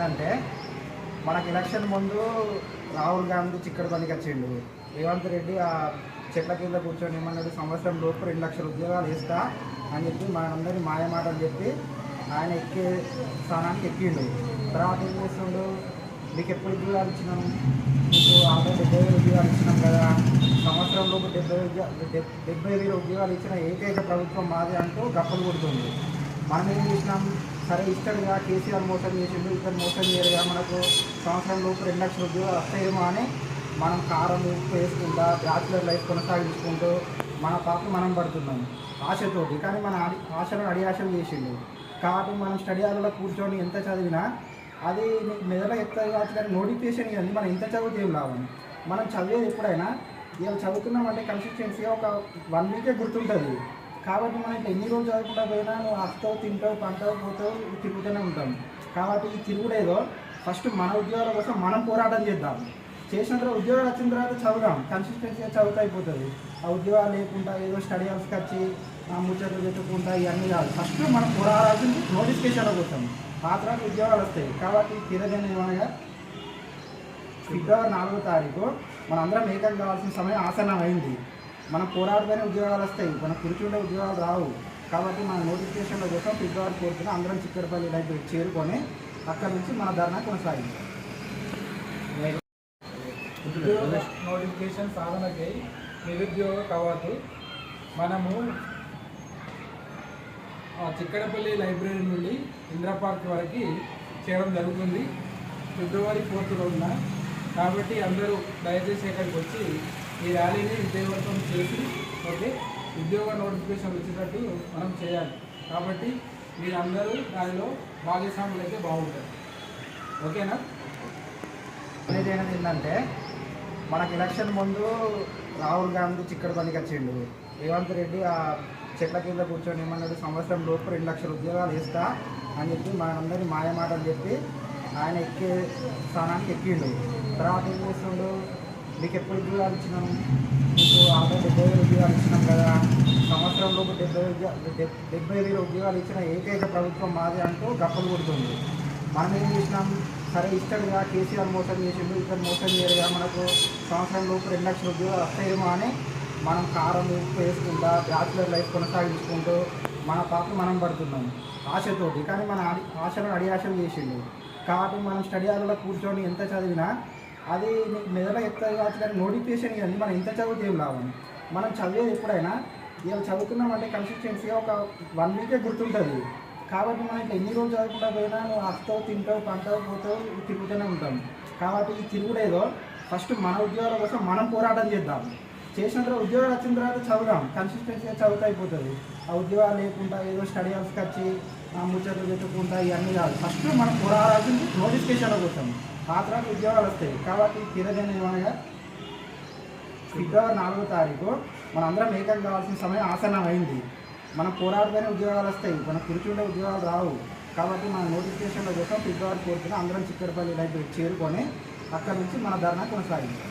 ఏంటంటే మనకి ఎలక్షన్ ముందు రాహుల్ గాంధీ చిక్కడపల్లికి వచ్చిండు. రేవంత్ రెడ్డి ఆ చెట్ల కింద కూర్చొని ఏమన్నాడు సంవత్సరం లోపు రెండు లక్షల ఉద్యోగాలు ఇస్తా అని చెప్పి మనందరినీ మాయమాటలు చెప్పి ఆయన ఎక్కే స్థానానికి ఎక్కిండు. తర్వాత ఏం చేస్తుండు? మీకు ఎప్పుడు ఉద్యోగాలు ఇచ్చినాం? మీకు ఆల్రెడీ డెబ్బై వేలు ఉద్యోగాలు ఇచ్చినాం కదా. సంవత్సరం లోపు డెబ్బై ఉద్యోగ- డెబ్- డెబ్బై వేల ఉద్యోగాలు ఇచ్చిన ఏకైక ప్రభుత్వం మాది అంటూ గప్పలు కొడుతుంది. మనం ఏం చేసినాం? సరే ఇస్తాడుగా కేసీఆర్ మోసం చేసిండు ఇక్కడ మోసం చేయడుగా మనకు. సంవత్సరం లోపు రెండు లక్షల ఉద్యోగాలు వస్తాయేమో అని మనం కారం ఉప్పు వేసుకుంటా బ్యాచులర్ లైఫ్ కొనసాగించుకుంటూ మన పాప మనం పడుతున్నాం ఆశతోటి కానీ మన అడి ఆశలను అడియాశలు చేసిండు. కాబట్టి మనం స్టడీ హాల్లో కూర్చొని ఎంత చదివినా అది మెదడు మెదడులో ఎక్కదు కావచ్చు కానీ నోటిఫికేషన్ ఇవ్వండి మనం ఎంత చదివితే ఏం లాభం? మనం చదివేది ఎప్పుడైనా ఇవాళ చదువుతున్నామంటే కన్సిస్టెన్సీగా ఒక వన్ వీకే గుర్తుంటుంది. కాబట్టి మనం ఎన్ని రోజులు చదవకుండా పోయినా నువ్వు వస్తావు తింటావు పంటావు పోతావు తిరుగుతూనే ఉంటాం కాబట్టి ఈ తిరుగుడేదో ఫస్ట్ మన ఉద్యోగాల కోసం మనం పోరాటం చేద్దాం. చేసిన తర్వాత ఉద్యోగాలు వచ్చిన తర్వాత చదువుదాం. కన్సిస్టెన్సీగా చదువుతా అయిపోతుంది. ఆ ఉద్యోగాలు లేకుండా ఏదో స్టడీ హౌస్కి వచ్చి ఆ ముచ్చట్లు పెట్టుకుంటా ఇవన్నీ కాదు. ఫస్ట్ మనం పోరాడాల్సింది నోటిఫికేషన్ల కోసం. ఆ తర్వాత ఉద్యోగాలు వస్తాయి. కాబట్టి తిరగని ఏమనగా ఫిబ్రవరి నాలుగో తారీఖు మనందరం ఏకం కావాల్సిన సమయం ఆసనం అయింది మనం పోరాడుతూనే ఉద్యోగాలు వస్తాయి. మనం కూర్చుంటే ఉద్యోగాలు రావు. కాబట్టి మన నోటిఫికేషన్ల కోసం ఫిబ్రవరి ఫోర్త్న అందరం చిక్కడపల్లి లైబ్రరీ చేరుకొని అక్కడ నుంచి మన ధర్నా కొనసాగించాం ఉద్యోగ నోటిఫికేషన్ సాధనకై నిరుద్యోగ కవాతు. మనము చిక్కడపల్లి లైబ్రరీ నుండి ఇందిరా పార్క్ వరకు చేయడం జరుగుతుంది. ఫిబ్రవరి ఫోర్త్ రోజున. కాబట్టి అందరూ దయచేసి ఇక్కడికి వచ్చి ఈ ర్యాలీని విజయవంతం చేసి ఓకే ఉద్యోగ నోటిఫికేషన్ వచ్చేటట్టు మనం చేయాలి. కాబట్టి మీరందరూ దానిలో భాగస్వాములు అయితే బాగుంటుంది ఓకేనా అనేది ఏంటంటే మనకి ఎలక్షన్ ముందు రాహుల్ గాంధీ చిక్కడపల్లికి వచ్చిండు. రేవంత్ రెడ్డి ఆ చెట్ల కింద కూర్చొని ఏమన్నాడు సంవత్సరం లోపు రెండు లక్షల ఉద్యోగాలు ఇస్తా అని చెప్పి మనందరినీ మాయమాటలు చెప్పి ఆయన ఎక్కే స్థానానికి ఎక్కిండు. తర్వాత ఏం చేస్తుండు? మీకు ఎప్పుడు ఉద్యోగాలు ఇచ్చినాం మీకు ఆల్రెడీ డెబ్బై వేలు ఉద్యోగాలు ఇచ్చినాం కదా. సంవత్సరంలోపు డెబ్బై ఉద్యోగ డెబ్బై వేల ఉద్యోగాలు ఇచ్చిన ఏకైక ప్రభుత్వం మాది అంటూ గప్పలు కొడుతుంది. మనం ఏం చేసినాం? సరే ఇస్తాడుగా కేసీఆర్ మోసం చేసిండు ఇక్కడ మోసం చేయరుగా మనకు. సంవత్సరంలోపు రెండు లక్షల ఉద్యోగాలు వస్తాయేమో అని మనం కారం వేసుకుంటా బ్యాచులర్ లైఫ్ కొనసాగించుకుంటూ మన పాప మనం పడుతున్నాం. ఆశతోటి. కానీ మన ఆడి ఆశలను అడియాశలు చేసిండు. కాబట్టి మనం స్టడీ హాల్లో కూర్చొని ఎంత చదివినా అది నీకు మెదడులో చెప్తారు కావచ్చు కానీ నోటిఫికేషన్ కానీ మనం ఎంత చదివితే ఏం లాభం? మనం చదివేది ఎప్పుడైనా ఇవాళ చదువుతున్నామంటే కన్సిస్టెన్సీగా ఒక వన్ వీకే గుర్తుంటుంది. కాబట్టి మనం ఇట్లా ఎన్ని రోజులు చదువుకుంటా పోయినా నువ్వు వస్తావు తింటావు పంటావు పోతావు తిరుగుతూనే ఉంటాం. కాబట్టి ఈ తిరుగుడేదో ఫస్ట్ మన ఉద్యోగాల కోసం మనం పోరాటం చేద్దాం. చేసిన తర్వాత ఉద్యోగాలు వచ్చిన తర్వాత చదువుదాం. కన్సిస్టెన్సీగా చదువుతా అయిపోతుంది. ఆ ఉద్యోగాలు లేకుండా ఏదో స్టడీ హాల్స్కి వచ్చి ఆ ముచ్చట్లు పెట్టుకుంటా ఇవన్నీ కాదు. ఫస్ట్ మనం పోరాడాల్సింది నోటిఫికేషన్ల కోసం ఆ తర్వాత ఉద్యోగాలు వస్తాయి. కాబట్టి తిరగని ఏమనగా ఫిబ్రవరి నాలుగో తారీఖు మనందరం ఏకం కావాల్సిన సమయం ఆసనం అయింది మనం పోరాడితేనే ఉద్యోగాలు వస్తాయి. మనం కూర్చుంటే ఉద్యోగాలు రావు. కాబట్టి మన నోటిఫికేషన్ల కోసం ఫిబ్రవరి ఫోర్త్న అందరం చిక్కడపల్లి లైబ్రరీ చేరుకొని అక్కడ నుంచి మన ధర్నా కొనసాగించాం